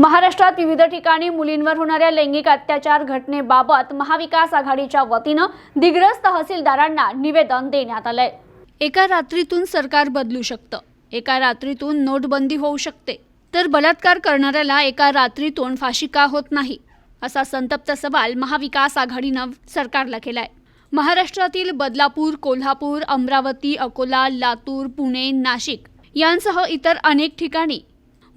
महाराष्ट्रात विविध ठिकाणी मुलींवर होणाऱ्या लैंगिक अत्याचार घटनेबाबत महाविकास आघाडीच्या वतीनं दिग्रस तहसीलदारांना निवेदन देण्यात आलंय. एका रात्रीतून सरकार बदलू शकतं. एका रात्रीतून नोटबंदी होऊ शकते. तर बलात्कार करणाऱ्याला एका रात्रीतून फाशी का होत नाही? असा संतप्त सवाल महाविकास आघाडीनं सरकारला केलाय. महाराष्ट्रातील बदलापूर कोल्हापूर अमरावती अकोला लातूर पुणे नाशिक यांसह इतर अनेक ठिकाणी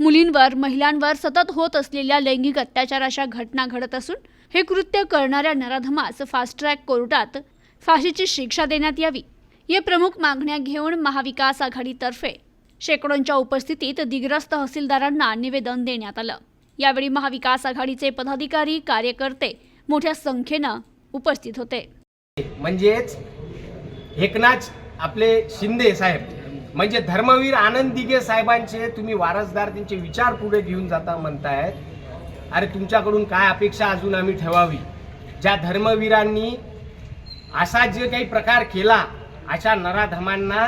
मुलींवर महिलांवर सतत होत असलेल्या लैंगिक अत्याचाराच्या घटना घडत असून हे कृत्य करणाऱ्या नराधमास फास्ट ट्रॅक कोर्टात फाशीची शिक्षा देण्यात यावी. या प्रमुख मागण्या घेऊन महाविकास आघाडीतर्फे शेकडोंच्या उपस्थितीत दिग्रस तहसीलदारांना निवेदन देण्यात आलं. यावेळी महाविकास आघाडीचे पदाधिकारी कार्यकर्ते मोठ्या संख्येनं उपस्थित होते. म्हणजेच एकनाथ आपले शिंदे साहेब. म्हणजे धर्मवीर आनंद दिघे साहेबांचे तुम्ही वारसदार त्यांचे विचार पुढे घेऊन जाता म्हणतायत अरे तुमच्याकडून काय अपेक्षा अजून आम्ही ठेवावी? ज्या धर्मवीरांनी असा जे काही प्रकार केला अशा नराधमांना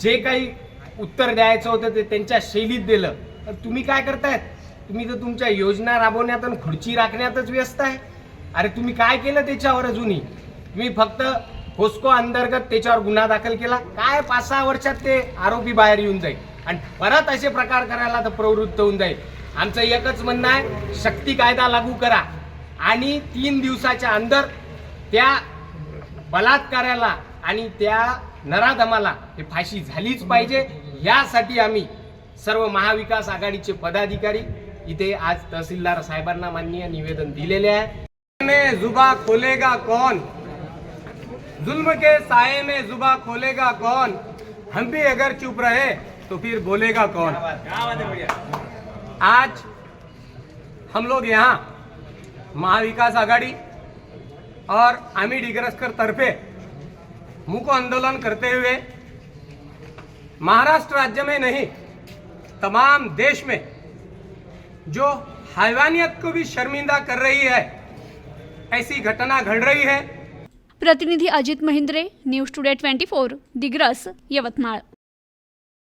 जे काही उत्तर द्यायचं होतं ते त्यांच्या शैलीत दिलं. तर तुम्ही काय करतायत? तुम्ही तर तुमच्या योजना राबवण्यात आणि खुर्ची राखण्यातच व्यस्त आहे. अरे तुम्ही काय केलं त्याच्यावर अजूनही? तुम्ही फक्त फोस्को अंतर्गत त्याच्यावर गुन्हा दाखल केला. काय पाच सहा वर्षात ते आरोपी बाहेर येऊन जाईल. आणि परत असे प्रकार करायला तर प्रवृत्त होऊन जाईल. आमचं एकच म्हणणं आहे शक्ती कायदा लागू करा. आणि तीन दिवसाच्या अंदर त्या बलात्काराला आणि त्या नराधमाला हे फाशी झालीच पाहिजे. यासाठी आम्ही सर्व महाविकास आघाडीचे पदाधिकारी इथे आज तहसीलदार साहेबांना माननीय निवेदन दिलेले आहे. जुबा खोलेगा कौन? जुल्म के साए में जुबा खोलेगा कौन? हम भी अगर चुप रहे तो फिर बोलेगा कौन? आज हम लोग यहाँ महाविकास आघाड़ी और आमी डिग्रस्कर तरफे मुको आंदोलन करते हुए महाराष्ट्र राज्य में नहीं तमाम देश में जो हैवानियत को भी शर्मिंदा कर रही है ऐसी घटना घड़ रही है। प्रतिनिधी Ajit Mahindre news today twenty four Digras Yavatmal.